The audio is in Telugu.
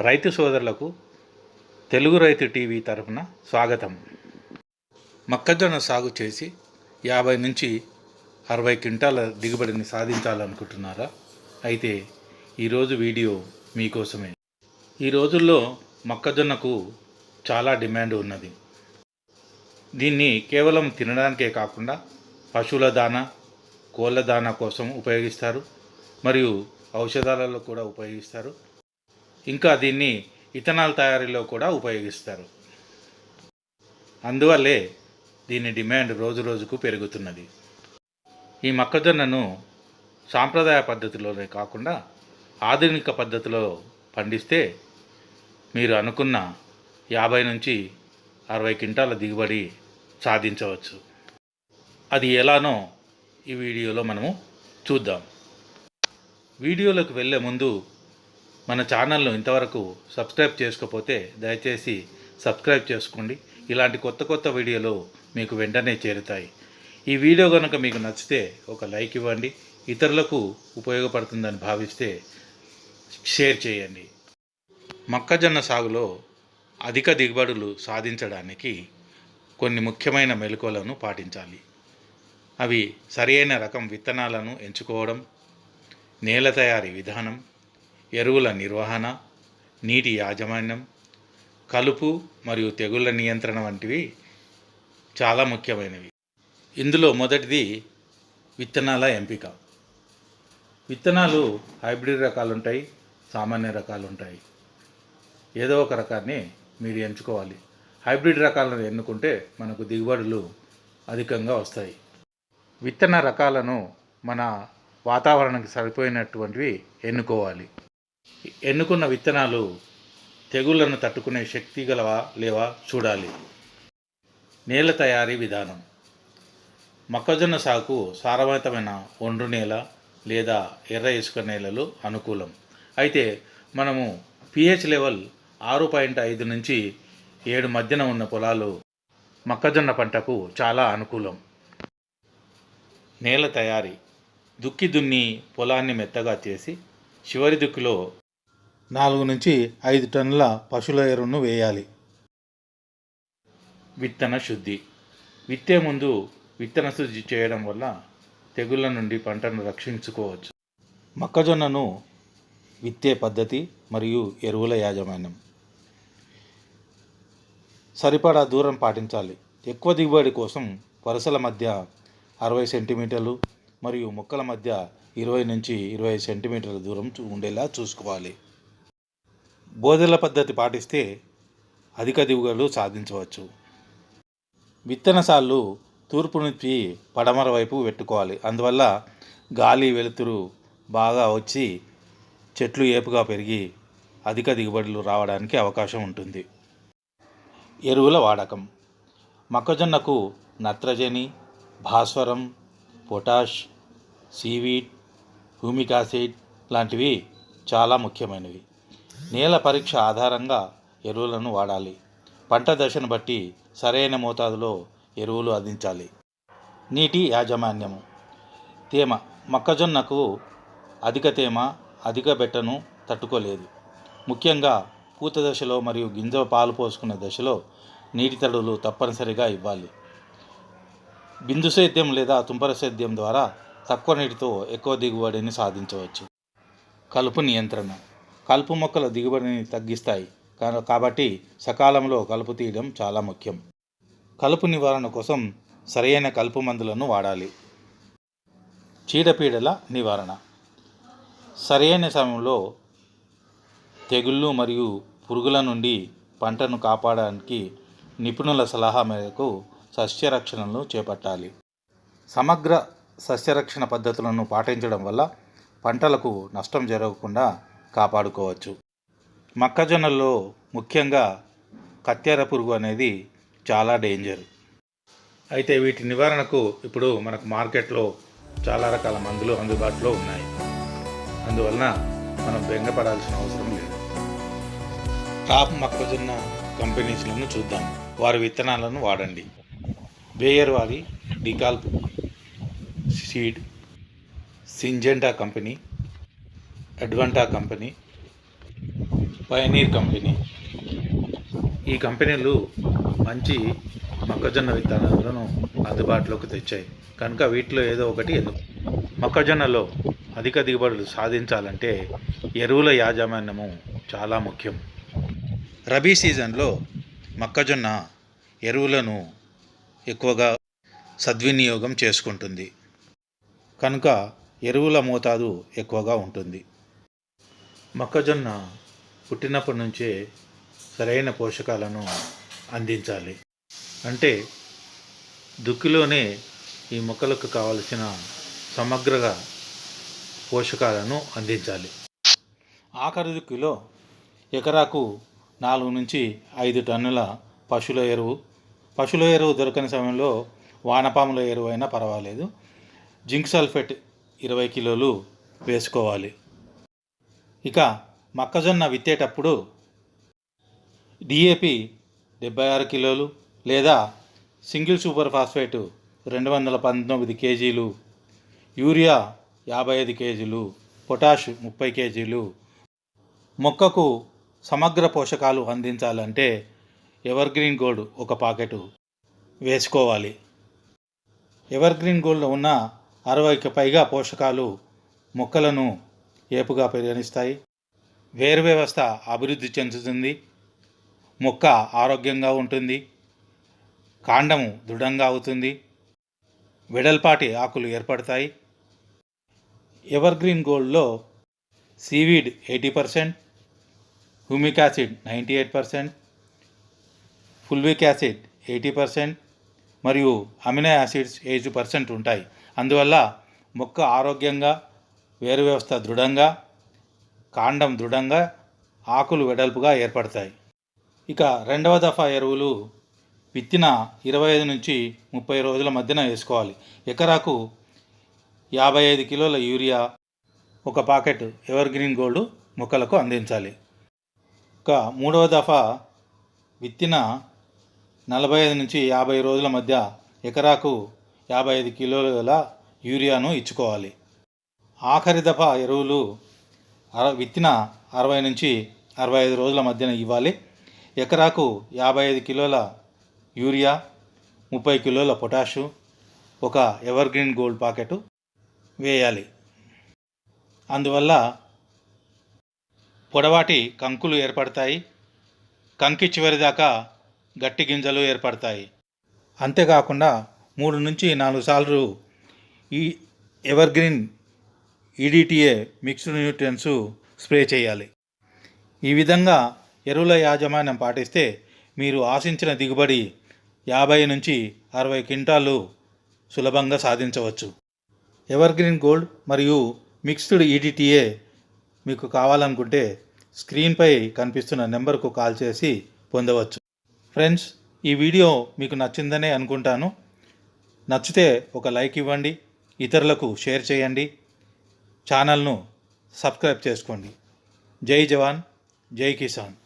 రైతు సోదరులకు తెలుగు రైతు టీవీ తరఫున స్వాగతం. మొక్కజొన్న సాగు చేసి యాభై నుంచి అరవై క్వింటాల దిగుబడిని సాధించాలనుకుంటున్నారా? అయితే ఈరోజు వీడియో మీకోసమే. ఈ రోజుల్లో మొక్కజొన్నకు చాలా డిమాండ్ ఉన్నది. దీన్ని కేవలం తినడానికే కాకుండా పశువుల దానా కోళ్ళ దానా కోసం ఉపయోగిస్తారు. మరియు ఔషధాలలో కూడా ఉపయోగిస్తారు. ఇంకా దీన్ని ఇథనాల్ తయారీలో కూడా ఉపయోగిస్తారు. అందువల్లే దీని డిమాండ్ రోజు రోజుకు పెరుగుతున్నది. ఈ మొక్కజొన్నను సాంప్రదాయ పద్ధతిలోనే కాకుండా ఆధునిక పద్ధతిలో పండిస్తే మీరు అనుకున్న యాభై నుంచి అరవై క్వింటాల దిగుబడి సాధించవచ్చు. అది ఎలానో ఈ వీడియోలో మనము చూద్దాం. వీడియోలోకి వెళ్ళే ముందు మన ఛానల్ను ఇంతవరకు సబ్స్క్రైబ్ చేసుకోకపోతే దయచేసి సబ్స్క్రైబ్ చేసుకోండి. ఇలాంటి కొత్త కొత్త వీడియోలు మీకు వెంటనే చేరుతాయి. ఈ వీడియో కనుక మీకు నచ్చితే ఒక లైక్ ఇవ్వండి. ఇతరులకు ఉపయోగపడుతుందని భావిస్తే షేర్ చేయండి. మొక్కజొన్న సాగులో అధిక దిగుబడులు సాధించడానికి కొన్ని ముఖ్యమైన మెలకువలను పాటించాలి. అవి సరైన రకం విత్తనాలను ఎంచుకోవడం నేల తయారీ విధానం ఎరువుల నిర్వహణ నీటి యాజమాన్యం కలుపు మరియు తెగుళ్ళ నియంత్రణ వంటివి చాలా ముఖ్యమైనవి. ఇందులో మొదటిది విత్తనాల ఎంపిక. విత్తనాలు హైబ్రిడ్ రకాలు ఉంటాయి సామాన్య రకాలు ఉంటాయి ఏదో ఒక రకాన్ని మీరు ఎంచుకోవాలి. హైబ్రిడ్ రకాలను ఎన్నుకుంటే మనకు దిగుబడులు అధికంగా వస్తాయి. విత్తన రకాలను మన వాతావరణానికి సరిపోయినటువంటివి ఎన్నుకోవాలి. ఎన్నుకున్న విత్తనాలు తెగుళ్ళను తట్టుకునే శక్తి గలవా లేవా చూడాలి. నేల తయారీ విధానం. మొక్కజొన్న సాగు సారవంతమైన ఒండ్రు నేల లేదా ఎర్ర ఇసుక నేలలు అనుకూలం. అయితే మనము పిహెచ్ లెవెల్ ఆరు పాయింట్ ఐదు నుంచి ఏడు మధ్యన ఉన్న పొలాలు మొక్కజొన్న పంటకు చాలా అనుకూలం. నేల తయారీ. దుక్కి దున్ని పొలాన్ని మెత్తగా చేసి చివరి దుక్కిలో నాలుగు నుంచి ఐదు టన్నుల పశువుల ఎరువును వేయాలి. విత్తన శుద్ధి. విత్తే ముందు విత్తన శుద్ధి చేయడం వల్ల తెగుళ్ళ నుండి పంటను రక్షించుకోవచ్చు. మొక్కజొన్నను విత్తే పద్ధతి మరియు ఎరువుల యాజమాన్యం. సరిపడా దూరం పాటించాలి. ఎక్కువ దిగుబడి కోసం వరుసల మధ్య అరవై సెంటీమీటర్లు మరియు మొక్కల మధ్య ఇరవై నుంచి ఇరవై సెంటీమీటర్ల దూరం చూ- ఉండేలా చూసుకోవాలి. బోధల పద్ధతి పాటిస్తే అధిక దిగుబడులు సాధించవచ్చు. విత్తన సాళ్ళు తూర్పు నుంచి పడమర వైపు పెట్టుకోవాలి అందువల్ల గాలి వెలుతురు బాగా వచ్చి చెట్లు ఏపుగా పెరిగి అధిక దిగుబడులు రావడానికి అవకాశం ఉంటుంది. ఎరువుల వాడకం. మొక్కజొన్నకు నత్రజని భాస్వరం పొటాష్ సీవీడ్ హ్యూమిక్ యాసిడ్ లాంటివి చాలా ముఖ్యమైనవి. నేల పరీక్ష ఆధారంగా ఎరువులను వాడాలి. పంట దశను బట్టి సరైన మోతాదులో ఎరువులు అందించాలి. నీటి యాజమాన్యము తేమ. మొక్కజొన్నకు అధిక తేమ అధిక బెట్టను తట్టుకోలేదు. ముఖ్యంగా పూత దశలో మరియు గింజ పాలు పోసుకునే దశలో నీటి తడులు తప్పనిసరిగా ఇవ్వాలి. బిందు సేద్యం లేదా తుంపర సేద్యం ద్వారా తక్కువ నీటితో ఎక్కువ దిగుబడిని సాధించవచ్చు. కలుపు నియంత్రణ. కలుపు మొక్కల దిగుబడిని తగ్గిస్తాయి. కాబట్టి సకాలంలో కలుపు తీయడం చాలా ముఖ్యం. కలుపు నివారణ కోసం సరైన కలుపు మందులను వాడాలి. చీడపీడల నివారణ. సరైన సమయంలో తెగుళ్ళు మరియు పురుగుల నుండి పంటను కాపాడడానికి నిపుణుల సలహా మేరకు సస్యరక్షణను చేపట్టాలి. సమగ్ర సస్యరక్షణ పద్ధతులను పాటించడం వల్ల పంటలకు నష్టం జరగకుండా కాపాడుకోవచ్చు. మొక్కజొన్నల్లో ముఖ్యంగా కత్తెర పురుగు అనేది చాలా డేంజర్. అయితే వీటి నివారణకు ఇప్పుడు మనకు మార్కెట్లో చాలా రకాల మందులు అందుబాటులో ఉన్నాయి. అందువలన మనం బెంగపడాల్సిన అవసరం లేదు. టాప్ మొక్కజొన్న కంపెనీస్లను చూద్దాం. వారి విత్తనాలను వాడండి. బేయర్ వారి DeKalb seed Syngenta company Advanta company Pioneer company ఈ కంపెనీలు మంచి మొక్కజొన్న విత్తనాలను అందుబాటులోకి తెచ్చాయి. కనుక వీటిలో ఏదో ఒకటి ఎందుకు మొక్కజొన్నలో అధిక దిగుబడులు సాధించాలంటే ఎరువుల యాజమాన్యము చాలా ముఖ్యం. రబీ సీజన్లో మొక్కజొన్న ఎరువులను ఎక్కువగా సద్వినియోగం చేసుకుంటుంది. కనుక ఎరువుల మోతాదు ఎక్కువగా ఉంటుంది. మొక్కజొన్న పుట్టినప్పటి నుంచే సరైన పోషకాలను అందించాలి. అంటే దుక్కిలోనే ఈ మొక్కలకు కావలసిన సమగ్రగా పోషకాలను అందించాలి. ఆఖరి దుక్కిలో ఎకరాకు నాలుగు నుంచి ఐదు టన్నుల పశువుల ఎరువు పశువుల ఎరువు దొరకని సమయంలో వానపాముల ఎరువు అయినా పర్వాలేదు. జింక్ సల్ఫేట్ ఇరవై కిలోలు వేసుకోవాలి. ఇక మొక్కజొన్న విత్తేటప్పుడు డిఏపి డెబ్బై ఆరు కిలోలు లేదా సింగిల్ సూపర్ ఫాస్ఫేట్ రెండు వందల పంతొమ్మిది కేజీలు యూరియా యాభై ఐదు కేజీలు పొటాష్ ముప్పై కేజీలు. మొక్కకు సమగ్ర పోషకాలు అందించాలంటే ఎవర్ గ్రీన్ గోల్డ్ ఒక పాకెట్ వేసుకోవాలి. ఎవర్ గ్రీన్ గోల్డ్లో ఉన్న అరవైకి పైగా పోషకాలు మొక్కలను ఏపుగా పరిగణిస్తాయి. వేరు వ్యవస్థ అభివృద్ధి చెందుతుంది. మొక్క ఆరోగ్యంగా ఉంటుంది. కాండము దృఢంగా అవుతుంది. వెడల్పాటి ఆకులు ఏర్పడతాయి. ఎవర్ గ్రీన్ గోల్డ్లో seaweed eighty percent humic acid ninety eight percent fulvic acid eighty percent మరియు అమినో యాసిడ్స్ ఎయిటీ పర్సెంట్ ఉంటాయి. అందువల్ల మొక్క ఆరోగ్యంగా వేరు వ్యవస్థ దృఢంగా కాండం దృఢంగా ఆకులు వెడల్పుగా ఏర్పడతాయి. ఇక రెండవ దఫా ఎరువులు విత్తిన ఇరవై ఐదు నుంచి ముప్పై రోజుల మధ్యన వేసుకోవాలి. ఎకరాకు యాభై ఐదు కిలోల యూరియా ఒక పాకెట్ ఎవర్ గ్రీన్ గోల్డ్ మొక్కలకు అందించాలి. ఇక మూడవ దఫా విత్తిన నలభై ఐదు నుంచి యాభై రోజుల మధ్య ఎకరాకు యాభై ఐదు కిలోల యూరియాను ఇచ్చుకోవాలి. ఆఖరి దఫ ఎరువులు అర విత్తిన అరవై నుంచి అరవై ఐదు రోజుల మధ్యన ఇవ్వాలి. ఎకరాకు యాభై ఐదు కిలోల యూరియా ముప్పై కిలోల పొటాషు ఒక ఎవర్ గ్రీన్ గోల్డ్ పాకెట్ వేయాలి. అందువల్ల పొడవాటి కంకులు ఏర్పడతాయి. కంకి చివరి దాకా గట్టి గింజలు ఏర్పడతాయి. అంతేకాకుండా మూడు నుంచి నాలుగు సార్లు ఈ evergreen EDTA mixed nutrients spray చేయాలి. ఈ విధంగా ఎరువుల యాజమాన్యం పాటిస్తే మీరు ఆశించిన దిగుబడి యాభై నుంచి అరవై క్వింటాలు సులభంగా సాధించవచ్చు. ఎవర్గ్రీన్ గోల్డ్ మరియు మిక్స్డ్ ఈడిటిఏ మీకు కావాలనుకుంటే స్క్రీన్పై కనిపిస్తున్న నెంబర్కు కాల్ చేసి పొందవచ్చు. ఫ్రెండ్స్ ఈ వీడియో మీకు నచ్చిందనే అనుకుంటాను. నచ్చితే ఒక లైక్ ఇవ్వండి ఇతరులకు షేర్ చేయండి ఛానల్ను సబ్స్క్రైబ్ చేసుకోండి. జై జవాన్ జై కిసాన్.